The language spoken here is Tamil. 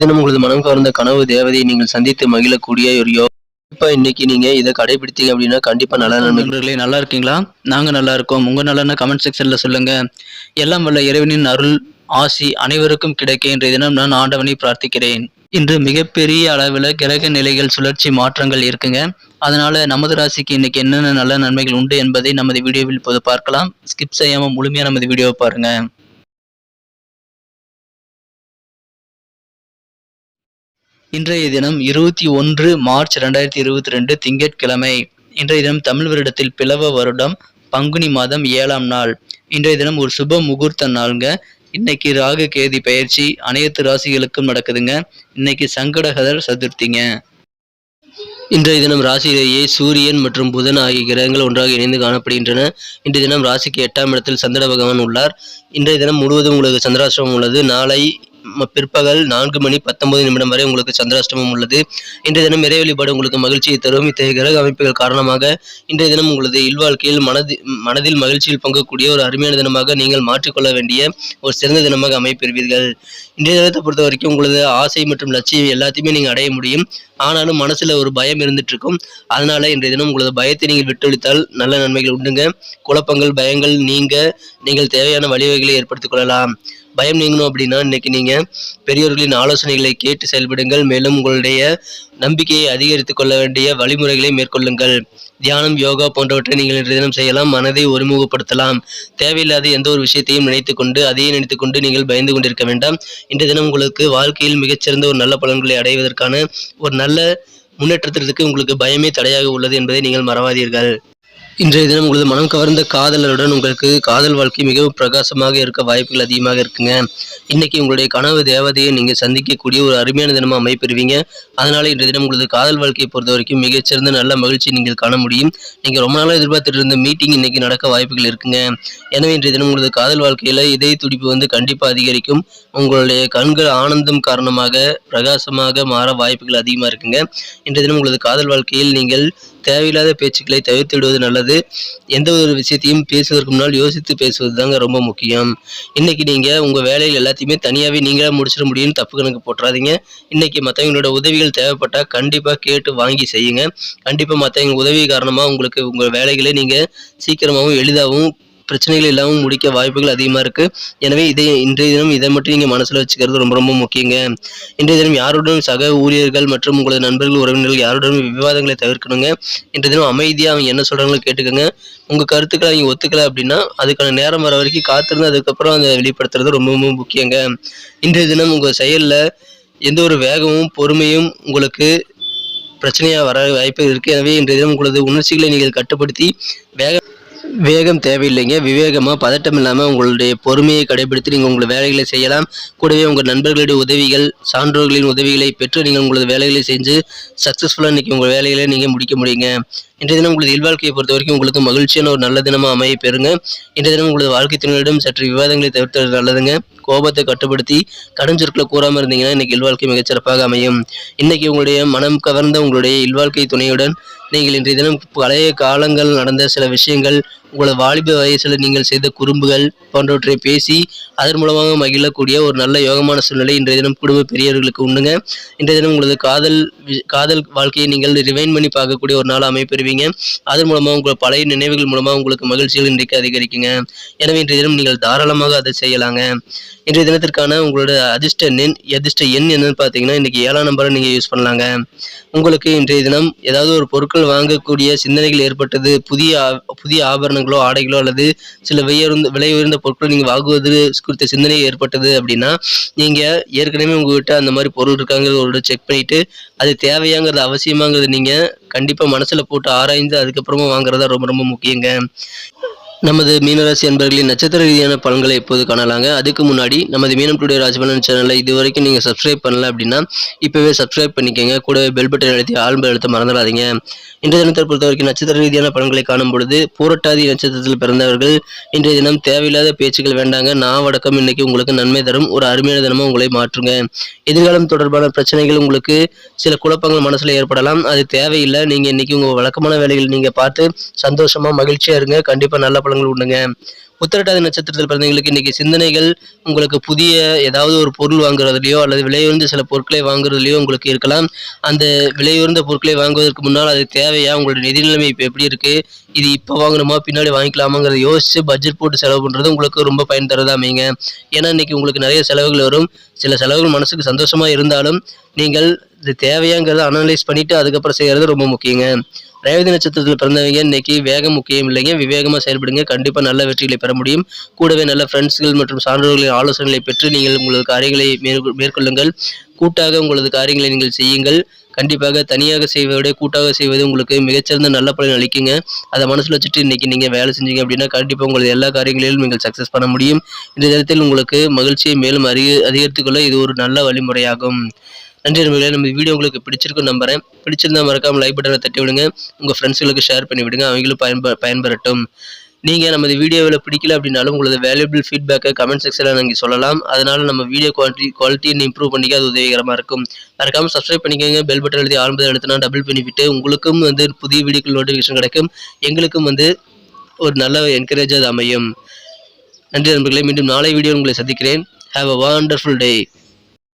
தினம் உங்களது மனம் கவர்ந்த கனவு தேவதையை நீங்கள் சந்தித்து மகிழக்கூடிய ஒரு யோகம் கண்டிப்பா இன்னைக்கு நீங்க இதை கடைபிடித்தீங்க அப்படின்னா கண்டிப்பா நல்ல நண்பர்களே நல்லா இருக்கீங்களா? நாங்க நல்லா இருக்கோம். உங்க நலன கமெண்ட் செக்ஷன்ல சொல்லுங்க. எல்லாம் வல்ல இறைவனின் அருள் ஆசி அனைவருக்கும் கிடைக்க இன்றைய தினம் நான் ஆண்டவனை பிரார்த்திக்கிறேன். இன்று மிகப்பெரிய அளவில் கிரக நிலைகள் சுழற்சி மாற்றங்கள் இருக்குங்க. அதனால நமது ராசிக்கு இன்னைக்கு என்னென்ன நல்ல நன்மைகள் உண்டு என்பதை நமது வீடியோவில் இப்போது பார்க்கலாம். ஸ்கிப் செய்யாம முழுமையா நமது வீடியோவை பாருங்க. இன்றைய தினம் இருபத்தி ஒன்று மார்ச் ரெண்டாயிரத்தி இருபத்தி ரெண்டு திங்கட்கிழமை. இன்றைய தினம் தமிழ் வருடத்தில் பிளவ வருடம் பங்குனி மாதம் ஏழாம் நாள். இன்றைய தினம் ஒரு சுப முகூர்த்த நாளுங்க. இன்னைக்கு ராகு கேதி பயிற்சி அனைத்து ராசிகளுக்கும் நடக்குதுங்க. இன்னைக்கு சங்கடகதர் சதுர்த்திங்க. இன்றைய தினம் ராசியிலேயே சூரியன் மற்றும் புதன் ஆகிய கிரகங்கள் ஒன்றாக இணைந்து காணப்படுகின்றன. இன்றைய தினம் ராசிக்கு எட்டாம் இடத்தில் சந்திர பகவான் உள்ளார். இன்றைய தினம் முழுவதும் உங்களுக்கு சந்திராசிரமம் உள்ளது. நாளை பிற்பகல் நான்கு மணி பத்தொன்பது நிமிடம் வரை உங்களுக்கு சந்திராஷ்டமம் உள்ளது. இன்றைய தினம் இறை வழிபாடு உங்களுக்கு மகிழ்ச்சியை தரும். இத்தகைய கிரக அமைப்புகள் காரணமாக இன்றைய தினம் உங்களது இல்வாழ்க்கையில் மனதில் மனதில் மகிழ்ச்சியில் பங்கக்கூடிய ஒரு அருமையான தினமாக நீங்கள் மாற்றிக்கொள்ள வேண்டிய ஒரு சிறந்த தினமாக அமைப்பெறுவீர்கள். இன்றைய தினத்தை பொறுத்த வரைக்கும் உங்களது ஆசை மற்றும் லட்சியம் எல்லாத்தையுமே நீங்கள் அடைய முடியும். ஆனாலும் மனசுல ஒரு பயம் இருந்துட்டு இருக்கும் அதனால இன்றைய தினம் உங்களது பயத்தை நீங்கள் விட்டொழித்தால் நல்ல நன்மைகள் உண்டுங்க. குழப்பங்கள் பயங்கள் நீங்க நீங்கள் தேவையான வழிவகைகளை ஏற்படுத்திக் கொள்ளலாம். பயம் நீங்கணும் அப்படின்னா இன்னைக்கு நீங்கள் பெரியோர்களின் ஆலோசனைகளை கேட்டு செயல்படுங்கள். மேலும் உங்களுடைய நம்பிக்கையை அதிகரித்துக் கொள்ள வேண்டிய வழிமுறைகளை மேற்கொள்ளுங்கள். தியானம் யோகா போன்றவற்றை நீங்கள் இன்றைய தினம் செய்யலாம். மனதை ஒருமுகப்படுத்தலாம். தேவையில்லாத எந்த ஒரு விஷயத்தையும் நினைத்துக்கொண்டு அதையே நினைத்துக்கொண்டு நீங்கள் பயந்து கொண்டிருக்க வேண்டாம். இன்றைய தினம் உங்களுக்கு வாழ்க்கையில் மிகச்சிறந்த ஒரு நல்ல பலன்களை அடைவதற்கான ஒரு நல்ல முன்னேற்றத்திற்கு உங்களுக்கு பயமே தடையாக உள்ளது என்பதை நீங்கள் மறவாதீர்கள். இன்றைய தினம் உங்களது மனம் கவர்ந்த காதலருடன் உங்களுக்கு காதல் வாழ்க்கை மிகவும் பிரகாசமாக இருக்க வாய்ப்புகள் அதிகமாக இருக்குங்க. இன்னைக்கு உங்களுடைய கனவு தேவதையை நீங்கள் சந்திக்கக்கூடிய ஒரு அருமையான தினமாக அமைப்பெறுவீங்க. அதனால இன்றைய தினம் உங்களது காதல் வாழ்க்கையை பொறுத்த வரைக்கும் மிகச்சிறந்த நல்ல மகிழ்ச்சி நீங்கள் காண முடியும். நீங்கள் ரொம்ப நாளாக எதிர்பார்த்துட்டு இருந்த மீட்டிங் இன்னைக்கு நடக்க வாய்ப்புகள் இருக்குங்க. எனவே இன்றைய தினம் உங்களது காதல் வாழ்க்கையில் இதய துடிப்பு வந்து கண்டிப்பாக அதிகரிக்கும். உங்களுடைய கண்கள் ஆனந்தம் காரணமாக பிரகாசமாக மாற வாய்ப்புகள் அதிகமாக இருக்குங்க. இன்றைய தினம் உங்களது காதல் வாழ்க்கையில் நீங்கள் தேவையில்லாத பேச்சுக்களை தவிர்த்து விடுவது நல்லது. எந்த ஒரு விஷயத்தையும் பேசுவதற்கு முன்னால் யோசித்து பேசுவது தாங்க ரொம்ப முக்கியம். இன்னைக்கு நீங்க உங்க வேலையில் எல்லாத்தையுமே தனியாவே நீங்களே முடிச்சிட முடியும்னு தப்பு கணக்கு போட்டுறாதீங்க. இன்னைக்கு மற்றவங்களோட உதவிகள் தேவைப்பட்டால் கண்டிப்பா கேட்டு வாங்கி செய்யுங்க. கண்டிப்பா மற்றவங்க உதவி காரணமா உங்களுக்கு உங்க வேலைகளை நீங்க சீக்கிரமாகவும் எளிதாகவும் பிரச்சனைகள் இல்லாமல் முடிக்க வாய்ப்புகள் அதிகமாக இருக்குது எனவே இதை இன்றைய தினம் இதை மட்டும் நீங்கள் மனசில் வச்சுக்கிறது ரொம்ப ரொம்ப முக்கியங்க. இன்றைய தினம் யாருடன் சக ஊழியர்கள் மற்றும் உங்களது நண்பர்கள் உறவினர்கள் யாருடனும் விவாதங்களை தவிர்க்கணுங்க. இன்றைய தினம் அமைதியாக அவங்க என்ன சொல்கிறாங்களோ கேட்டுக்கோங்க. உங்கள் கருத்துக்களை அவங்க ஒத்துக்கலை அப்படின்னா அதுக்கான நேரம் வர வரைக்கும் காத்திருந்து அதுக்கப்புறம் அதை வெளிப்படுத்துறது ரொம்ப ரொம்ப முக்கியங்க. இன்றைய தினம் உங்கள் செயலில் எந்த ஒரு வேகமும் பொறுமையும் உங்களுக்கு பிரச்சனையாக வர வாய்ப்பு இருக்குது எனவே இன்றைய தினம் உங்களது உணர்ச்சிகளை நீங்கள் கட்டுப்படுத்தி வேக வேகம் தேவையில்லைங்க. விவேகமாக பதட்டம் இல்லாமல் உங்களுடைய பொறுமையை கடைபிடித்து நீங்கள் உங்கள் வேலைகளை செய்யலாம். கூடவே உங்கள் நண்பர்களுடைய உதவிகள் சான்றோர்களின் உதவிகளை பெற்று நீங்கள் உங்களது வேலைகளை செஞ்சு சக்ஸஸ்ஃபுல்லாக இன்றைக்கி உங்கள் வேலைகளை நீங்கள் முடிக்க முடியுங்க. இன்றைய தினம் உங்களது இல்வாழ்க்கையை பொறுத்த வரைக்கும் உங்களுக்கு மகிழ்ச்சியான ஒரு நல்ல தினமாக அமைய பெறுங்க. இன்றைய தினம் உங்களது வாழ்க்கை துணையிடம் சற்று விவாதங்களை தவிர்த்தது நல்லதுங்க. கோபத்தை கட்டுப்படுத்தி கடும் சொற்களை கூறாமல் இருந்தீங்கன்னா இன்னைக்கு இல்வாழ்க்கை மிகச்சிறப்பாக அமையும். இன்னைக்கு உங்களுடைய மனம் கவர்ந்த உங்களுடைய இல்வாழ்க்கை துணையுடன் நீங்கள் இன்றைய தினம் பழைய காலங்கள் நடந்த சில விஷயங்கள் உங்களது வாலிப வயசில் நீங்கள் செய்த குறும்புகள் போன்றவற்றை பேசி அதன் மூலமாக மகிழக்கூடிய ஒரு நல்ல யோகமான சூழ்நிலை இன்றைய தினம் குடும்ப பெரியவர்களுக்கு உண்டுங்க. இன்றைய தினம் உங்களது காதல் காதல் வாழ்க்கையை நீங்கள் ரிவைன் பண்ணி பார்க்கக்கூடிய ஒரு நாள் அமைப்பெறுவீங்க. அதன் மூலமாக உங்கள் பழைய நினைவுகள் மூலமாக உங்களுக்கு மகிழ்ச்சிகள் இன்றைக்கு அதிகரிக்குங்க. எனவே இன்றைய தினம் நீங்கள் தாராளமாக அதை செய்யலாங்க. இன்றைய தினத்திற்கான உங்களோட அதிர்ஷ்ட எண் அதிர்ஷ்ட எண் என்னன்னு பார்த்தீங்கன்னா இன்றைக்கி ஏழாம் நம்பரை நீங்கள் யூஸ் பண்ணலாங்க. உங்களுக்கு இன்றைய தினம் ஏதாவது ஒரு பொருட்கள் வாங்கக்கூடிய சிந்தனைகள் ஏற்பட்டது புதிய ஆ- புதிய ஆபரணங்களோ ஆடைகளோ அல்லது சில உயர்ந்த விலை உயர்ந்த பொருட்கள் நீங்கள் வாங்குவது குறித்த சிந்தனை ஏற்பட்டது அப்படின்னா நீங்கள் ஏற்கனவே உங்ககிட்ட அந்த மாதிரி பொருள் இருக்காங்கிறத ஒரு செக் பண்ணிவிட்டு அது தேவையாங்கிறது அவசியமாங்கிறது நீங்கள் கண்டிப்பாக மனசில் போட்டு ஆராய்ந்து அதுக்கப்புறமா வாங்குறதா ரொம்ப ரொம்ப முக்கியங்க. நமது மீனராசி அன்பர்களின் நட்சத்திர ரீதியான பலன்களை இப்போது காணலாங்க? அதுக்கு முன்னாடி நமது மீனம் டுடே ராஜபலன் சேனலை இது வரைக்கும் நீங்கள் சப்ஸ்கிரைப் பண்ணல அப்படின்னா இப்போவே சப்ஸ்கிரைப் பண்ணிக்கோங்க. கூடவே பெல் பட்டன் அழுத்தி ஆல்பல் அழுத்த மறந்துடாதீங்க. இன்றைய தினத்தை பொறுத்த வரைக்கும் நட்சத்திர ரீதியான பலன்களை காணும் பொழுது பூரட்டாதி நட்சத்திரத்தில் பிறந்தவர்கள் இன்றைய தினம் தேவையில்லாத பேச்சுக்கள் வேண்டாங்க. நாவடக்கம் இன்னைக்கு உங்களுக்கு நன்மை தரும். ஒரு அருமையான தினமும் உங்களை மாற்றுங்க. எதிர்காலம் தொடர்பான பிரச்சனைகள் உங்களுக்கு சில குழப்பங்கள் மனசில் ஏற்படலாம். அது தேவையில்லை. நீங்கள் இன்னைக்கு உங்கள் வழக்கமான வேலைகள் நீங்கள் பார்த்து சந்தோஷமாக மகிழ்ச்சியாக இருங்க. கண்டிப்பாக நல்ல பலன்கள் உண்டுங்க. உத்திரட்டாதி நட்சத்திரத்தில் பிறந்தவங்களுக்கு இன்னைக்கு சிந்தனைகள் உங்களுக்கு புதிய ஏதாவது ஒரு பொருள் வாங்குறதுலையோ அல்லது விலையுயர்ந்த சில பொருட்களை வாங்குறதுலையோ உங்களுக்கு இருக்கலாம். அந்த விலையுயர்ந்த பொருட்களை வாங்குவதற்கு முன்னால் அது தேவையா? உங்களுடைய நிதி நிலைமை இப்போ எப்படி இருக்கு? இது இப்போ வாங்கணுமா? பின்னாடி வாங்கிக்கலாமாங்கிறத யோசிச்சு பட்ஜெட் போட்டு செலவு பண்ணுறது உங்களுக்கு ரொம்ப பயன் தரதா அமைங்க ஏன்னா இன்னைக்கு உங்களுக்கு நிறைய செலவுகள் வரும். சில செலவுகள் மனசுக்கு சந்தோஷமா இருந்தாலும் நீங்கள் இது தேவையாங்கிறத அனலைஸ் பண்ணிட்டு அதுக்கப்புறம் செய்யறது ரொம்ப முக்கியங்க. ரேவதி நட்சத்திரத்தில் பிறந்தவங்க இன்னைக்கு வேகம் முக்கியம் இல்லைங்க. விவேகமாக செயல்படுங்க. கண்டிப்பாக நல்ல வெற்றிகளை பெற முடியும். கூடவே நல்ல ஃப்ரெண்ட்ஸ்கள் மற்றும் சான்றோர்களின் ஆலோசனைகளை பெற்று நீங்கள் உங்களது காரியங்களை மேற்கொள்ளுங்கள். கூட்டாக உங்களது காரியங்களை நீங்கள் செய்யுங்கள். கண்டிப்பாக தனியாக செய்வதை விட கூட்டாக செய்வது உங்களுக்கு மிகச்சிறந்த நல்ல பலன் அளிக்குங்க. அதை மனசில் வச்சுட்டு இன்றைக்கி நீங்கள் வேலை செஞ்சீங்க அப்படின்னா கண்டிப்பாக உங்களது எல்லா காரியங்களிலும் நீங்கள் சக்ஸஸ் பண்ண முடியும். இந்த நேரத்தில் உங்களுக்கு மகிழ்ச்சியை மேலும் அதிக அதிகரித்துக்கொள்ள இது ஒரு நல்ல வழிமுறையாகும். நன்றி நண்பர்களே. நம்ம வீடியோ உங்களுக்கு பிடிச்சிருக்கும் நம்புறேன். பிடிச்சிருந்தா மறக்காமல் லைக் பட்டனை தட்டி விடுங்க. உங்கள் ஃப்ரெண்ட்ஸுகளுக்கு ஷேர் பண்ணி விடுங்க. அவங்களும் பயன்ப பயன்பெறட்டும். நீங்கள் நமது வீடியோவில் பிடிக்கல அப்படின்னாலும் உங்களது வேல்யூபிள் ஃபீட்பேக்கை கமெண்ட் செக்ஷனில் நீங்கள் சொல்லலாம். அதனால் நம்ம வீடியோ குவாலிட்டி குவாலிட்டியை இம்ப்ரூவ் பண்ணிக்க அது உதவிகரமாக இருக்கும். மறக்காமல் சப்ஸ்கிரைப் பண்ணிக்கோங்க. பெல் பட்டன் எழுதி ஆழ்ந்ததை எழுத்துனா டபுள் பண்ணிவிட்டு உங்களுக்கும் வந்து புதிய வீடியோக்கள் நோட்டிஃபிகேஷன் கிடைக்கும். எங்களுக்கும் வந்து ஒரு நல்ல என்கரேஜ் அது அமையும். நன்றி நண்பர்களே. மீண்டும் நாளை வீடியோ உங்களை சந்திக்கிறேன். Have a wonderful day